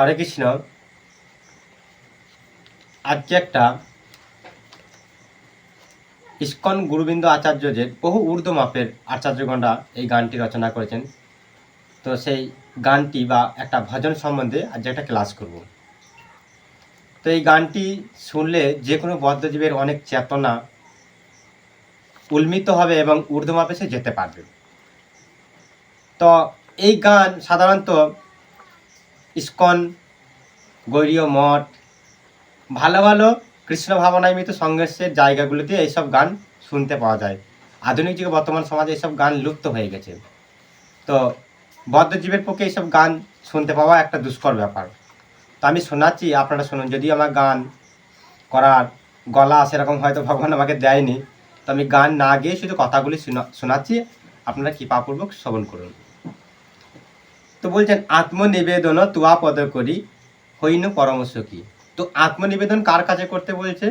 হরে কৃষ্ণ। আজকে একটা ইস্কন গুরুবিন্দ আচার্যদের বহু ঊর্ধ্ব মাপের আচার্যগণরা এই গানটি রচনা করেছেন। তো সেই গানটি বা একটা ভজন সম্বন্ধে আজ একটা ক্লাস করব। তো এই গানটি শুনলে যে কোনো বদ্ধজীবের অনেক চেতনা উন্মিত হবে এবং ঊর্ধ্ব মাপে সে যেতে পারবে। তো এই গান সাধারণত ইস্কন, গৈরীয় মঠ, ভালো ভালো কৃষ্ণ ভাবনামিত সংঘর্ষের জায়গাগুলোতে এইসব গান শুনতে পাওয়া যায়। আধুনিক যুগে বর্তমান সমাজে এইসব গান লুপ্ত হয়ে গেছে। তো বদ্ধজীবের পক্ষে এইসব গান শুনতে পাওয়া একটা দুষ্কর ব্যাপার। তো আমি শোনাচ্ছি, আপনারা শুনুন যদি আমার গান করার গলা সেরকম হয়তো ভগবান আমাকে দেয়নি, তো আমি গান না গিয়ে শুধু কথাগুলি শোনা- শোনাচ্ছি। আপনারা কৃপাপূর্বক শ্রবণ করুন। তো বলছেন আত্মনিবেদন তুয়া পদ করি, হইন পরমশ কি? তো আত্মনিবেদন কার কাছে করতে বলছে?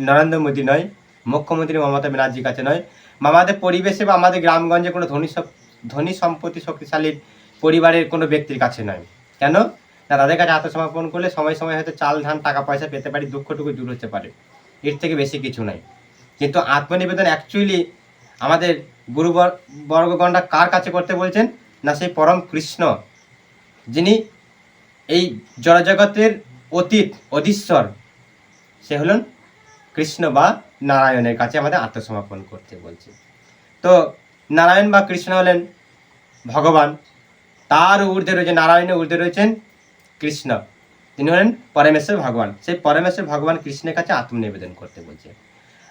নরেন্দ্র মোদী নয়, মুখ্যমন্ত্রী মমতা ব্যানার্জির কাছে নয়। আমাদের পরিবেশে বা আমাদের গ্রামগঞ্জে কোনো ধনী ধনী সম্পত্তি শক্তিশালী পরিবারের কোনো ব্যক্তির কাছে নয়। কেন? না, তাদের কাছে আত্মসমর্পণ করলে সময় সময় হয়তো চাল, ধান, টাকা, পয়সা পেতে পারি, দুঃখটুকু দূর হতে পারে। এর থেকে বেশি কিছু নাই। কিন্তু আত্মনিবেদন অ্যাকচুয়ালি আমাদের গুরু বর- বর্গগণরা কার কাছে করতে বলছেন? না সেই পরম কৃষ্ণ, যিনি এই জড়জগতের অতীত, অধীশ্বর, সে হলেন কৃষ্ণ বা নারায়ণের কাছে আমাদের আত্মসমর্পণ করতে বলছে। তো নারায়ণ বা কৃষ্ণ হলেন ভগবান, তার ঊর্ধ্বে রয়েছে, নারায়ণের ঊর্ধ্বে রয়েছেন কৃষ্ণ, তিনি হলেন পরমেশ্বর ভগবান। সেই পরমেশ্বর ভগবান কৃষ্ণের কাছে আত্মনিবেদন করতে বলছে।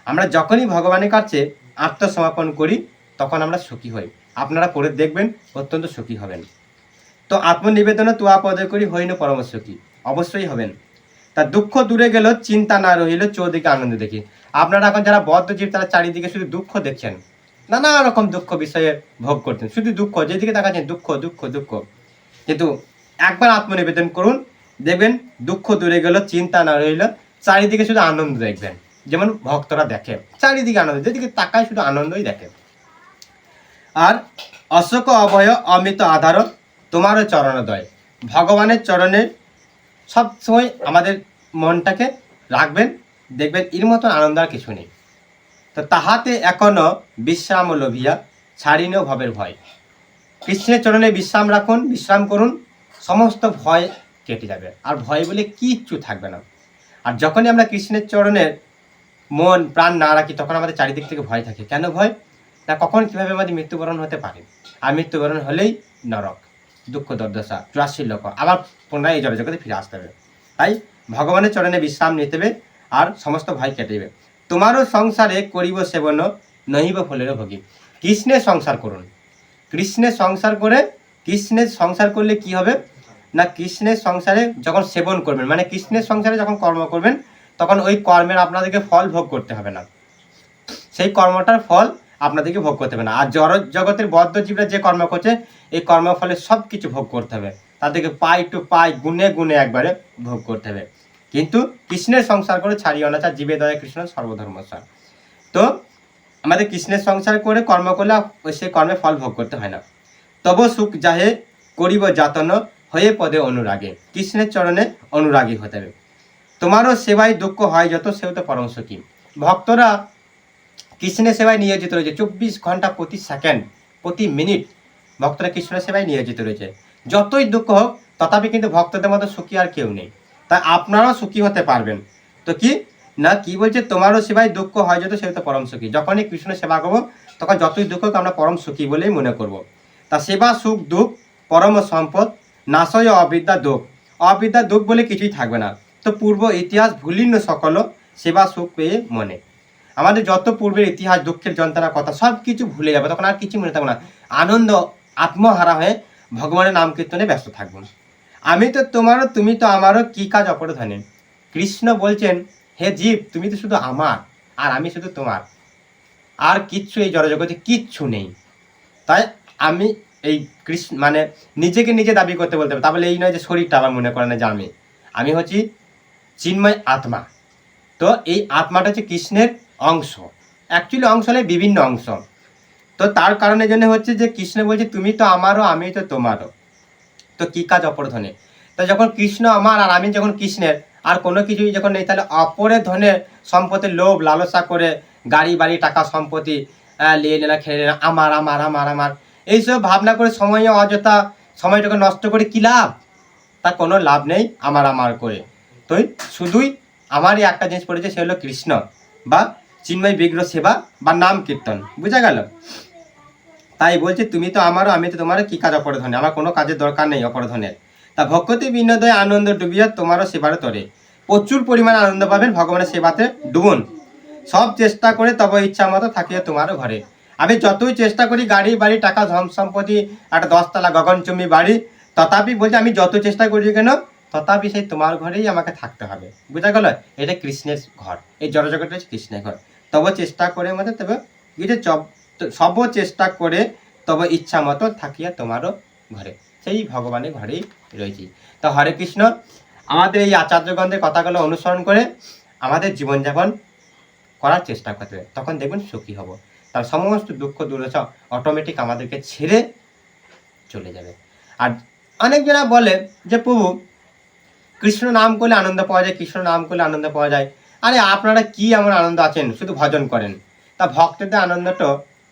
আমরা যখনই ভগবানের কাছে আত্মসমর্পণ করি তখন আমরা সুখী হই। আপনারা করে দেখবেন, অত্যন্ত সুখী হবেন। তো আত্মনিবেদন তুয়া পদে করি, হইন পরম সুখী। অবশ্যই হবেন। তা দুঃখ দূরে গেল, চিন্তা না রহিল, চৌদিকে আনন্দ দেখি। আপনারা এখন যারা বদ্ধজীব তারা চারিদিকে শুধু দুঃখ দেখছেন। নানা রকম দুঃখ বিষয়ে ভোগ করছেন। শুধু দুঃখ, যেদিকে তাকাচ্ছেন, দুঃখ দুঃখ দুঃখ। কিন্তু একবার আত্মনিবেদন করুন, দেখবেন দুঃখ দূরে গেল, চিন্তা না রইল চারিদিকে শুধু আনন্দ দেখবেন। যেমন ভক্তরা দেখে, চারিদিকে আনন্দ, যেদিকে তাকায় শুধু আনন্দই দেখে। আর অশোক অভয় অমিত আধার তোমারও চরণোদয়। ভগবানের চরণে সবসময় আমাদের মনটাকে রাখবেন, দেখবেন এর মতন আনন্দ আর কিছু নেই। তো তাহাতে এখনও বিশ্রাম লোভিয়া, ছাড়িনো ভবের ভয়। কৃষ্ণের চরণে বিশ্রাম রাখুন, বিশ্রাম করুন, সমস্ত ভয় কেটে যাবে। আর ভয় বলে কিচ্ছু থাকবে না। আর যখনই আমরা কৃষ্ণের চরণের মন, প্রাণ না রাখি, তখন আমাদের চারিদিক থেকে ভয় থাকে। কেন ভয়? না কখন কীভাবে আমাদের মৃত্যুবরণ হতে পারে? আর মৃত্যুবরণ হলেই নরক, দুঃখ, দুর্দশা, চুরাশি লোক আবার পুনরায় এই জগতে ফিরে আসতে হবে। তাই ভগবানের চরণে বিশ্রাম নিতে হবে আর সমস্ত ভয় কেটে যাবে তোমারও সংসারে করিব সেবন, নহিব ফলের ভোগী। কৃষ্ণের সংসার করুন। কৃষ্ণের সংসার করে, কৃষ্ণের সংসার করলে কি হবে? না, কৃষ্ণের সংসারে যখন সেবন করবেন মানে কৃষ্ণের সংসারে যখন কর্ম করবেন, তখন ওই কর্মের আপনাদেরকে ফল ভোগ করতে হবে না। সেই কর্মটার ফল আপনাদেরকে ভোগ করতে হবে না। আর জড় জগতের বদ্ধ জীবরা যে কর্ম করছে, এই কর্মফলে সব কিছু ভোগ করতে হবে। তাদেরকে পাই টু পাই গুনে গুনে একবারে ভোগ করতে হবে। কিন্তু কৃষ্ণের সংসার করে ছাড়িয়ে অনাচার জীবে দয়া কৃষ্ণ সর্বধর্মসার তো আমাদের কৃষ্ণের সংসার করে কর্ম করলে সেই কর্মে ফল ভোগ করতে হয় না। তব সুখ যাহে করিব যাতন, হয়ে পদে অনুরাগে। কৃষ্ণের চরণে অনুরাগী হতে হবে। তোমারও সেবায় দুঃখ হয়, যত সেও তো পরম সুখী। ভক্তরা কৃষ্ণের সেবায় নিয়োজিত রয়েছে। চব্বিশ ঘণ্টা প্রতি সেকেন্ড, প্রতি মিনিট ভক্তরা কৃষ্ণের সেবায় নিয়োজিত রয়েছে। যতই দুঃখ হোক, তথাপি কিন্তু ভক্তদের মতো সুখী আর কেউ নেই। তাই আপনারাও সুখী হতে পারবেন। তো কি? না, কি বলছে? তোমারও সেবায় দুঃখ হয় যত সেও তো পরম সুখী। যখনই কৃষ্ণ সেবা করব, তখন যতই দুঃখ হোক, আমরা পরম সুখী বলেই মনে করব। তা সেবা সুখ, দুঃখ, পরম সম্পদ, নাশয় অবিদ্যা, দুঃখ। অবিদ্যা, দুঃখ বলে কিছুই থাকবে না। তো পূর্ব ইতিহাস ভুলিন্য সকল সেবা সুখ পেয়ে মনে। আমাদের যত পূর্বের ইতিহাস, দুঃখের যন্ত্রণা কথা সব কিছু ভুলে যাবে, তখন আর কিছু মনে থাকব না। আনন্দ, আত্মহারা হয়ে ভগবানের নাম কীর্তনে ব্যস্ত থাকব। আমি তো তোমারও, তুমি তো আমারও কি কাজ অপরধনে? কৃষ্ণ বলছেন, হে জীব, তুমি তো শুধু আমার, আর আমি শুধু তোমার। আর কিচ্ছু এই জড়জগতে কিচ্ছু নেই। তাই আমি এই কৃষ্ণ মানে নিজেকে নিজে দাবি করতে বলতে হবে তাহলে এই নয় যে শরীরটা আবার মনে করে না যে আমি। আমি হচ্ছি চিন্ময় আত্মা। তো এই আত্মাটা হচ্ছে কৃষ্ণের অংশ। অ্যাকচুয়ালি অংশ হলে বিভিন্ন অংশ। তো তার কারণে জন্য হচ্ছে যে কৃষ্ণ বলছে, তুমি তো আমারও আমি তো তোমারও। তো কি কাজ অপরধনে তো যখন কৃষ্ণ আমার, আর আমি যখন কৃষ্ণের, আর কোনো কিছুই যখন নেই, তাহলে অপরের ধনের সম্পত্তির লোভ, লালসা করে গাড়ি, বাড়ি, টাকা, সম্পত্তি নিয়ে নেনা খেয়ে নেনা আমার আমার আমার আমার, এইসব ভাবনা করে সময় অযথা সময়টাকে নষ্ট করে কি লাভ? তার কোনো লাভ নেই আমার আমার করে। তো শুধুই আমারই একটা জিনিস পড়েছে, সে হলো কৃষ্ণ বা চিন্ময় বিগ্রহ সেবা বা নাম কীর্তন। বুঝা গেল? তাই বলছে, তুমি তো আমারও, আমি তো তোমারও কি কাজ অপরাধনে? আমার কোনো কাজের দরকার নেই অপরাধনের তা ভক্তি বিনোদয় আনন্দ ডুবিয়া তোমারও সেবার তরে। প্রচুর পরিমাণে আনন্দ পাবেন ভগবানের সেবাতে ডুবুন। সব চেষ্টা করে তবে ইচ্ছা মতো থাকিয়া তোমারও ঘরে। আমি যতই চেষ্টা করি, গাড়ি, বাড়ি, টাকা, ধন সম্পত্তি, একটা দশতলা গগনচুম্বী বাড়ি, তথাপি বলছে, আমি যত চেষ্টা করি কেন, তথাপি সেই তোমার ঘরেই আমাকে থাকতে হবে। বুঝা গেল? এটা কৃষ্ণের ঘর। এই জড়জগৎটা হচ্ছে কৃষ্ণের ঘর। তবে চেষ্টা করে মধ্যে তবে চব- সব চেষ্টা করে তবে ইচ্ছা মতো থাকিয়া তোমারও ঘরে। সেই ভগবানের ঘরেই রয়েছি। তো হরে কৃষ্ণ, আমাদের এই আচার্যগণদের কথাগুলো অনুসরণ করে আমাদের জীবনযাপন করার চেষ্টা করতে হবে তখন দেখবেন সুখী হব। তার সমস্ত দুঃখ দুর্দশা অটোমেটিক আমাদেরকে ছেড়ে চলে যাবে। আর অনেকজনা বলে যে, প্রভু, কৃষ্ণ নাম করলে আনন্দ পাওয়া যায়, কৃষ্ণ নাম করলে আনন্দ পাওয়া যায়। আরে আপনারা কি এমন আনন্দ আছেন? শুধু ভজন করেন। তা ভক্তদের আনন্দটা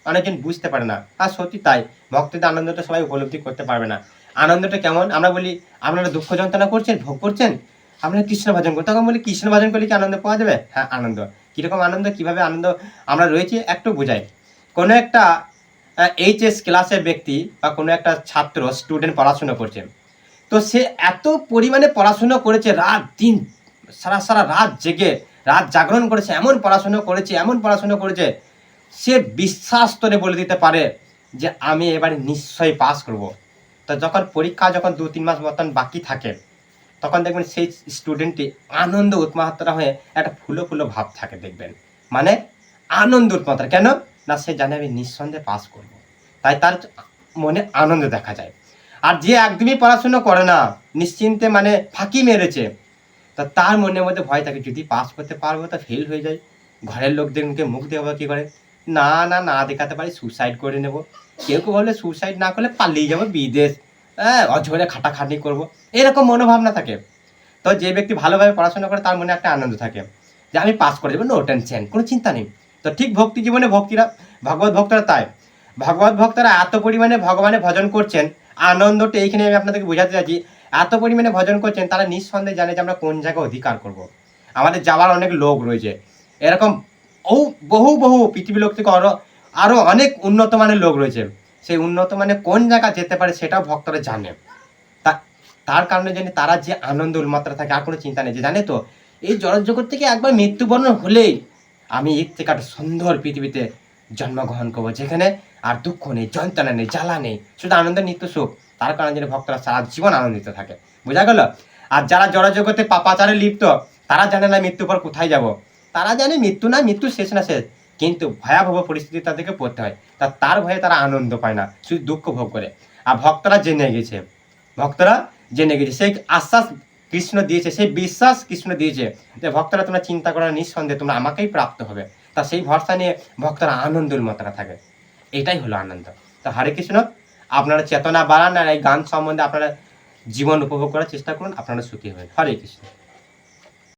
অনেকজন বুঝতে পারে না। আর সত্যি তাই, ভক্তদের আনন্দটা সবাই উপলব্ধি করতে পারবে না। আনন্দটা কেমন? আমরা বলি, আপনারা দুঃখ যন্ত্রণা করছেন, ভোগ করছেন? আপনারা কৃষ্ণ ভজন করুন তখন বলি, কৃষ্ণ ভজন করলে কি আনন্দ পাওয়া যাবে? হ্যাঁ আনন্দ। কীরকম আনন্দ, কীভাবে আনন্দ? আমরা রয়েছি একটু বোঝাই। কোনো একটা এইচএস ক্লাসের ব্যক্তি বা কোনো একটা ছাত্র স্টুডেন্ট পড়াশুনো করছে। তো সে এত পরিমাণে পড়াশুনো করেছে, রাত দিন, সারা সারা রাত জেগে। রাত জাগরণ করেছে, এমন পড়াশুনো করেছে, এমন পড়াশুনো করেছে, সে বিশ্বাস করে বলে দিতে পারে যে আমি এবারে নিশ্চয়ই পাস করব। তো যখন পরীক্ষা যখন দু তিন মাস মতন বাকি থাকে, তখন দেখবেন সেই স্টুডেন্টটি আনন্দ উন্মাত্রা হয়ে একটা ফুলো ফুলো ভাব থাকে দেখবেন। মানে আনন্দ উন্মাত্রা কেন? না, সে জানে আমি নিঃসন্দেহে পাস করব। তাই তার মনে আনন্দ দেখা যায়। আর যে একদমই পড়াশুনো করে না, নিশ্চিন্তে মানে ফাঁকি মেরেছে তা তার মনের মধ্যে ভয় থাকে, যদি পাস করতে পারব তা ফেল হয়ে যায় ঘরের লোকদেরকে মুখ দেওয়া কি করে? না না না দেখাতে পারি সুসাইড করে নেব। কেউ কেউ বলে সুসাইড না করলে পালিয়ে যাব বিদেশ। হ্যাঁ অঝরে খাটাখাটি করব। এরকম মনোভাবনা থাকে। তো যে ব্যক্তি ভালোভাবে পড়াশোনা করে তার মনে একটা আনন্দ থাকে যে আমি পাস করে দেবো নো টেনশন কোনো চিন্তা নেই। তো ঠিক ভক্তি জীবনে ভক্তিরা, ভগবত ভক্তরা তাই। ভগবত ভক্তরা এত পরিমাণে ভগবানের ভজন করছেন, আনন্দটা এইখানে আমি আপনাদেরকে বোঝাতে চাইছি। এত পরিমাণে ভজন করছেন, তারা নিঃসন্দেহে জানে যে আমরা কোন জায়গায় অধিকার করব। আমাদের যাওয়ার অনেক লোক রয়েছে। এরকম বহু বহু বহু পৃথিবীর লোক থেকে আরও আরও অনেক উন্নত মানের লোক রয়েছে। সেই উন্নত মানে কোন জায়গা যেতে পারে সেটাও ভক্তরা জানে। তার কারণে জানি তারা যে আনন্দ উন্মাত্রা থাকে, আর কোনো চিন্তা নেই। যে জানে তো, এই জগৎ থেকে একবার মৃত্যুবরণ হলেই আমি এর থেকে একটা সুন্দর পৃথিবীতে জন্মগ্রহণ করব, যেখানে আর দুঃখ নেই, যন্ত্রণা নেই, জ্বালা নেই, শুধু আনন্দের নিত্য সুখ। তার কারণে যেন ভক্তরা সারা জীবন আনন্দিত থাকে। বোঝা গেল? আর যারা জড়জগতে পাপাচারে লিপ্ত তারা জানে না মৃত্যুর পর কোথায় যাব। তারা জানে মৃত্যু না মৃত্যু শেষ না শেষ। কিন্তু ভয়াবহ পরিস্থিতি তাদেরকে পড়তে হয়। তা তার ভয়ে তারা আনন্দ পায় না শুধু দুঃখ ভোগ করে। আর ভক্তরা জেনে গেছে। ভক্তরা জেনে গেছে। সেই আশ্বাস কৃষ্ণ দিয়েছে সেই বিশ্বাস কৃষ্ণ দিয়েছে যে ভক্তরা তোমরা চিন্তা করো না, নিঃসন্দেহে তোমরা আমাকেই প্রাপ্ত হবে। তা সেই ভরসা নিয়ে ভক্তরা আনন্দের মাত্রা থাকে। এটাই হলো আনন্দ। তা হরে কৃষ্ণ। আপনারা চেতনা বাড়ান আর এই গান সম্বন্ধে আপনারা জীবন উপভোগ করার চেষ্টা করুন। আপনারা সুখী হবেন হরে কৃষ্ণ।